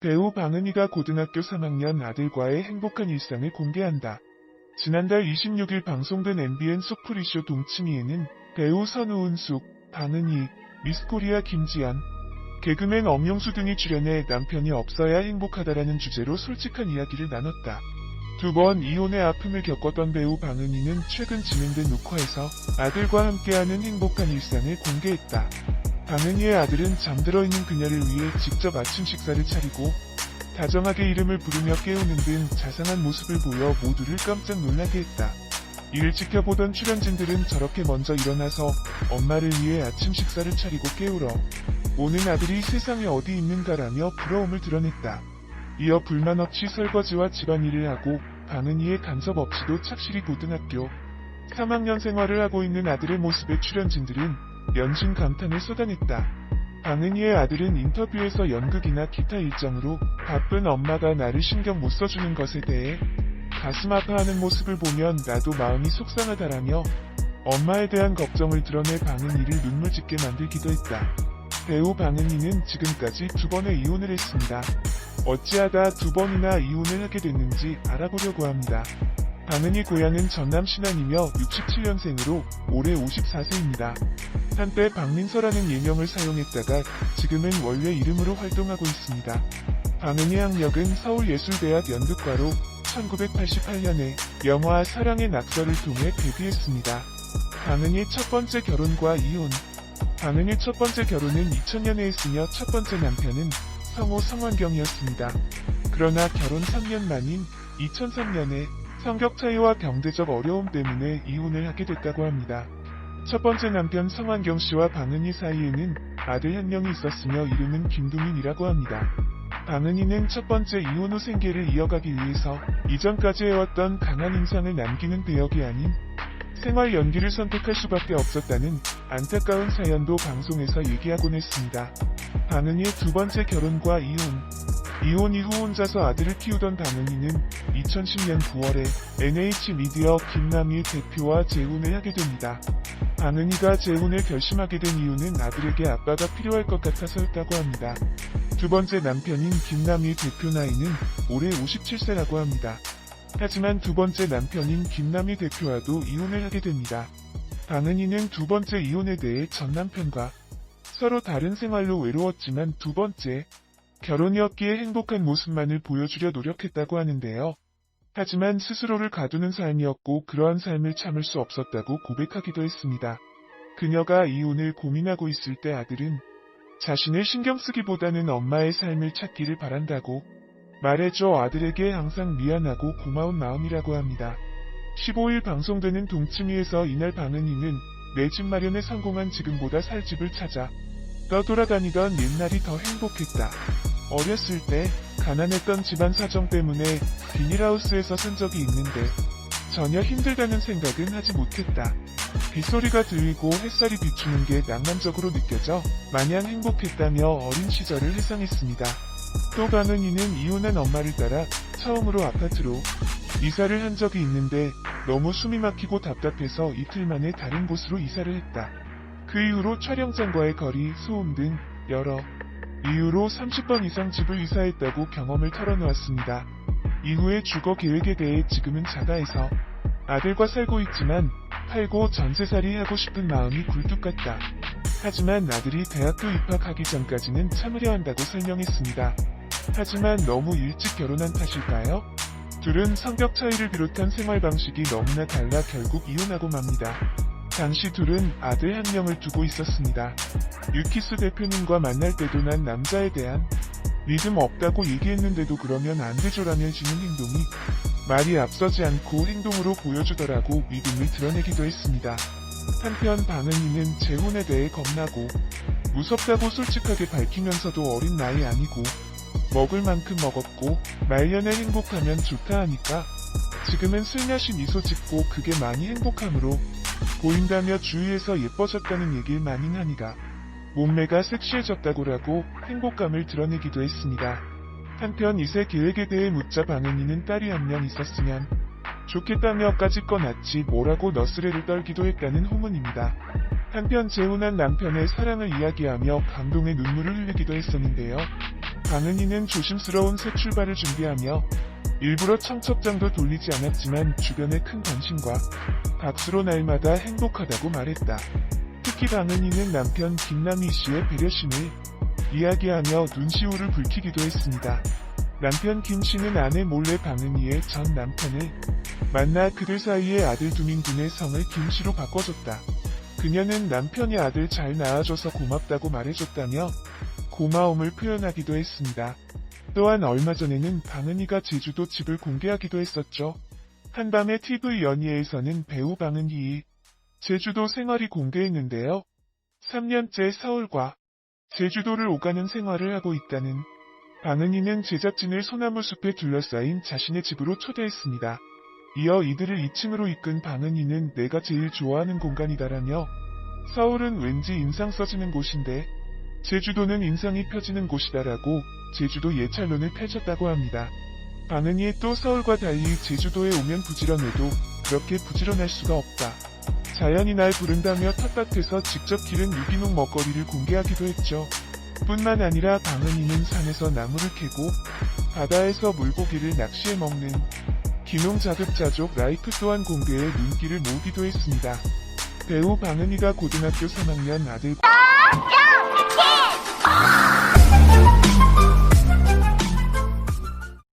방은이가 고등학교 3학년 아들과의 행복한 일상을 공개한다. 지난달 26일 방송된 MBN 속풀이쇼 동치미에는 배우 선우은숙, 방은이, 미스코리아 김지연, 개그맨 엄용수 등이 출연해 남편이 없어야 행복하다라는 주제로 솔직한 이야기를 나눴다. 두 번 이혼의 아픔을 겪었던 배우 방은이는 최근 진행된 녹화에서 아들과 함께하는 행복한 일상을 공개했다. 방은이의 아들은 잠들어 있는 그녀를 위해 직접 아침 식사를 차리고 다정하게 이름을 부르며 깨우는 등 자상한 모습을 보여 모두를 깜짝 놀라게 했다. 이를 지켜보던 출연진들은 저렇게 먼저 일어나서 엄마를 위해 아침 식사를 차리고 깨우러 오는 아들이 세상에 어디 있는가라며 부러움을 드러냈다. 이어 불만 없이 설거지와 집안일을 하고 방은이의 간섭 없이도 착실히 고등학교 3학년 생활을 하고 있는 아들의 모습에 출연진들은 연신 감탄을 쏟아냈다. 방은이의 아들은 인터뷰에서 연극이나 기타 일정으로 바쁜 엄마가 나를 신경 못 써주는 것에 대해 가슴 아파하는 모습을 보면 나도 마음이 속상하다라며 엄마에 대한 걱정을 드러내 방은이를 눈물 짓게 만들기도 했다. 배우 방은이는 지금까지 두 번의 이혼을 했습니다. 어찌하다 두 번이나 이혼을 하게 됐는지 알아보려고 합니다. 방은이 고향은 전남 신안이며 67년생으로 올해 54세입니다. 한때 박민서라는 예명을 사용했다가 지금은 원래 이름으로 활동하고 있습니다. 방은이 학력은 서울예술대학 연극과로 1988년에 영화 사랑의 낙서를 통해 데뷔했습니다. 방은이의 첫 번째 결혼과 이혼 방은이의 첫 번째 결혼은 2000년에 했으며 첫 번째 남편은 성호 성환경이었습니다. 그러나 결혼 3년 만인 2003년에 성격 차이와 경제적 어려움 때문에 이혼을 하게 됐다고 합니다. 첫 번째 남편 성환경 씨와 방은희 사이에는 아들 한 명이 있었으며 이름은 김두민이라고 합니다. 방은희는 첫 번째 이혼 후 생계를 이어가기 위해서 이전까지 해왔던 강한 인상을 남기는 배역이 아닌 생활 연기를 선택할 수밖에 없었다는 안타까운 사연도 방송에서 얘기하곤 했습니다. 방은희의 두 번째 결혼과 이혼 이혼 이후 혼자서 아들을 키우던 방은희는 2010년 9월에 NH 미디어 김남희 대표와 재혼을 하게 됩니다. 방은희가 재혼을 결심하게 된 이유는 아들에게 아빠가 필요할 것 같아서였다고 합니다. 두 번째 남편인 김남희 대표 나이는 올해 57세라고 합니다. 하지만 두 번째 남편인 김남희 대표와도 이혼을 하게 됩니다. 방은희는 두 번째 이혼에 대해 전 남편과 서로 다른 생활로 외로웠지만 두 번째 결혼이었기에 행복한 모습만을 보여주려 노력했다고 하는데요. 하지만 스스로를 가두는 삶이었고 그러한 삶을 참을 수 없었다고 고백하기도 했습니다. 그녀가 이혼을 고민하고 있을 때 아들은 자신을 신경 쓰기보다는 엄마의 삶을 찾기를 바란다고 말해줘 아들에게 항상 미안하고 고마운 마음이라고 합니다. 15일 방송되는 동치미에서 이날 방은이는 내 집 마련에 성공한 지금보다 살 집을 찾아 떠돌아다니던 옛날이 더 행복했다. 어렸을 때 가난했던 집안 사정 때문에 비닐하우스에서 산 적이 있는데 전혀 힘들다는 생각은 하지 못했다. 빗소리가 들리고 햇살이 비추는 게 낭만적으로 느껴져 마냥 행복했다며 어린 시절을 회상했습니다. 또 방은이는 이혼한 엄마를 따라 처음으로 아파트로 이사를 한 적이 있는데 너무 숨이 막히고 답답해서 이틀 만에 다른 곳으로 이사를 했다. 그 이후로 촬영장과의 거리, 소음 등 여러 이유로 30번 이상 집을 이사했다고 경험을 털어놓았습니다. 이후의 주거 계획에 대해 지금은 자가해서 아들과 살고 있지만 팔고 전세살이 하고 싶은 마음이 굴뚝 같다. 하지만 아들이 대학교 입학하기 전까지는 참으려 한다고 설명했습니다. 하지만 너무 일찍 결혼한 탓일까요? 둘은 성격 차이를 비롯한 생활 방식이 너무나 달라 결국 이혼하고 맙니다. 당시 둘은 아들 한 명을 두고 있었습니다. 유키스 대표님과 만날 때도 난 남자에 대한 믿음 없다고 얘기했는데도 그러면 안 되죠라며 지는 행동이 말이 앞서지 않고 행동으로 보여주더라고 믿음을 드러내기도 했습니다. 한편 방은이는 재혼에 대해 겁나고 무섭다고 솔직하게 밝히면서도 어린 나이 아니고 먹을 만큼 먹었고 말년에 행복하면 좋다 하니까 지금은 슬며시 미소 짓고 그게 많이 행복함으로 보인다며 주위에서 예뻐졌다는 얘기를 많이 하니까 몸매가 섹시해졌다고라고 행복감을 드러내기도 했습니다. 한편 이세 계획에 대해 묻자 방은이는 딸이 한 명 있었으면 좋겠다며 까짓 거 낫지 뭐라고 너스레를 떨기도 했다는 후문입니다. 한편 재혼한 남편의 사랑을 이야기하며 감동의 눈물을 흘리기도 했었는데요. 방은이는 조심스러운 새 출발을 준비하며 일부러 청첩장도 돌리지 않았지만 주변의 큰 관심과 박수로 날마다 행복하다고 말했다. 특히 방은이는 남편 김남희 씨의 배려심을 이야기하며 눈시울을 붉히기도 했습니다. 남편 김 씨는 아내 몰래 방은이의 전 남편을 만나 그들 사이에 아들 두민군의 성을 김 씨로 바꿔줬다. 그녀는 남편이 아들 잘 낳아줘서 고맙다고 말해줬다며 고마움을 표현하기도 했습니다. 또한 얼마 전에는 방은이가 제주도 집을 공개하기도 했었죠. 한밤의 TV 연예에서는 배우 방은희의 제주도 생활이 공개했는데요. 3년째 서울과 제주도를 오가는 생활을 하고 있다는 방은희는 제작진을 소나무 숲에 둘러싸인 자신의 집으로 초대했습니다. 이어 이들을 2층으로 이끈 방은희는 내가 제일 좋아하는 공간이다라며 서울은 왠지 인상 써지는 곳인데 제주도는 인상이 펴지는 곳이다라고 제주도 예찰론을 펼쳤다고 합니다. 방은희의 또 서울과 달리 제주도에 오면 부지런해도 그렇게 부지런할 수가 없다. 자연이 날 부른다며 텃밭에서 직접 기른 유기농 먹거리를 공개하기도 했죠. 뿐만 아니라 방은이는 산에서 나무를 캐고 바다에서 물고기를 낚시해 먹는 기농 자급자족 라이프 또한 공개해 눈길을 모으기도 했습니다. 배우 방은이가 고등학교 3학년 아들 야!